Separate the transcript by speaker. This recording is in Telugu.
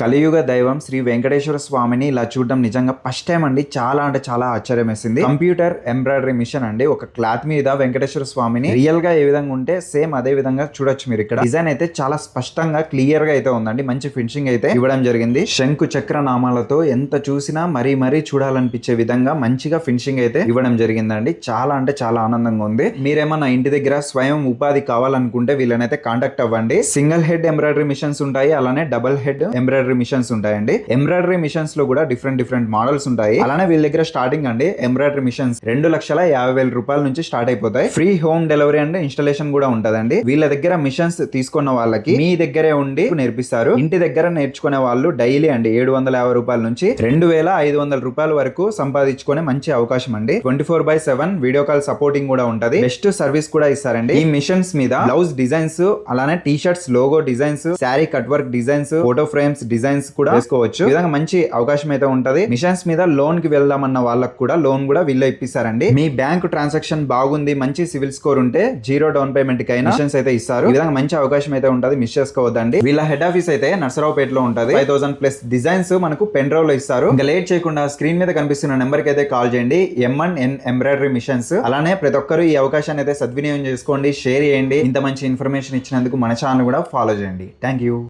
Speaker 1: కలియుగ దైవం శ్రీ వెంకటేశ్వర స్వామిని ఇలా చూడడం నిజంగా ఫస్ట్ టైం అండి. చాలా అంటే చాలా ఆశ్చర్యం వేసింది కంప్యూటర్ ఎంబ్రాయిడరీ మిషన్ అండి. ఒక క్లాత్ మీద వెంకటేశ్వర స్వామిని రియల్గా ఏ విధంగా ఉంటే సేమ్ అదే విధంగా చూడొచ్చు మీరు ఇక్కడ. డిజైన్ అయితే చాలా స్పష్టంగా క్లియర్గా అయితే ఉందండి. మంచి ఫినిషింగ్ అయితే ఇవ్వడం జరిగింది. శంకు చక్ర నామాలతో ఎంత చూసినా మరీ మరీ చూడాలనిపించే విధంగా మంచిగా ఫినిషింగ్ అయితే ఇవ్వడం జరిగిందండి. చాలా అంటే చాలా ఆనందంగా ఉంది. మీరేమన్నా ఇంటి దగ్గర స్వయం ఉపాధి కావాలనుకుంటే వీళ్ళనైతే కాంటాక్ట్ అవ్వండి. సింగిల్ హెడ్ ఎంబ్రాయిడరీ మిషన్స్ ఉంటాయి. అలానే డబుల్ హెడ్ ఎంబ్రాయిడరీ మిషన్స్ ఉంటాయండి. ఎంబ్రాయిడరీ మిషన్స్లో కూడా డిఫరెంట్ డిఫరెంట్ మోడల్స్ ఉంటాయి. అలానే వీళ్ళ దగ్గర స్టార్టింగ్ అండి. ఎంబ్రాయిడరీ మిషన్స్ రెండు లక్షల యాభై వేల రూపాయల నుంచి స్టార్ట్ అయిపోతాయి. Free home delivery and installation కూడా ఉంటదండి. వీళ్ళ దగ్గర మిషన్స్ తీసుకున్న వాళ్ళకి మీ దగ్గరే ఉండి నేర్పిస్తారు. ఇంటి దగ్గర నేర్చుకునే వాళ్ళు డైలీ అండి ఏడు వందల యాభై రూపాయల నుంచి రెండు వేల ఐదు వందల రూపాయల వరకు సంపాదించుకునే మంచి అవకాశం అండి. Twenty four by seven video call supporting కూడా ఉంటది. బెస్ట్ సర్వీస్ కూడా ఇస్తారండి. ఈ మిషన్స్ మీద బ్లౌజ్ డిజైన్స్ అలానే T shirts logo designs sari cut work designs photo frames designs కూడా వేసుకోవచ్చు. విధంగా మంచి అవకాశం అయితే ఉంటది. మిషన్స్ మీద లోన్కి వెళ్దామన్న వాళ్ళకి కూడా లోన్ కూడా వీళ్ళు ఇప్పిస్తారండి. మీ బ్యాంక్ ట్రాన్సాక్షన్ బాగుంది మంచి సివిల్ స్కోర్ ఉంటే జీరో డౌన్ పేమెంట్కి అయినా మిషన్స్ అయితే ఇస్తారు. విధంగా మంచి అవకాశం అయితే ఉంటది మిస్ చేసుకోవద్దండి. వీళ్ళ హెడ్ ఆఫీస్ అయితే నర్సరావుపేట లో ఉంటది. ఫైవ్ థౌసండ్ ప్లస్ డిజైన్స్ మనకు పెన్ డ్రైవ్లో ఇస్తారు. ఇంకా లేట్ చేయకుండా స్క్రీన్ మీద కనిపిస్తున్న నెంబర్కి అయితే కాల్ చేయండి. M and N embroidery machines అలానే ప్రతి ఒక్కరు ఈ అవకాశాన్ని అయితే సద్వినియోగం చేసుకోండి షేర్ చేయండి. ఇంత మంచి ఇన్ఫర్మేషన్ ఇచ్చినందుకు మన ఛానల్ కూడా ఫాలో చేయండి. Thank you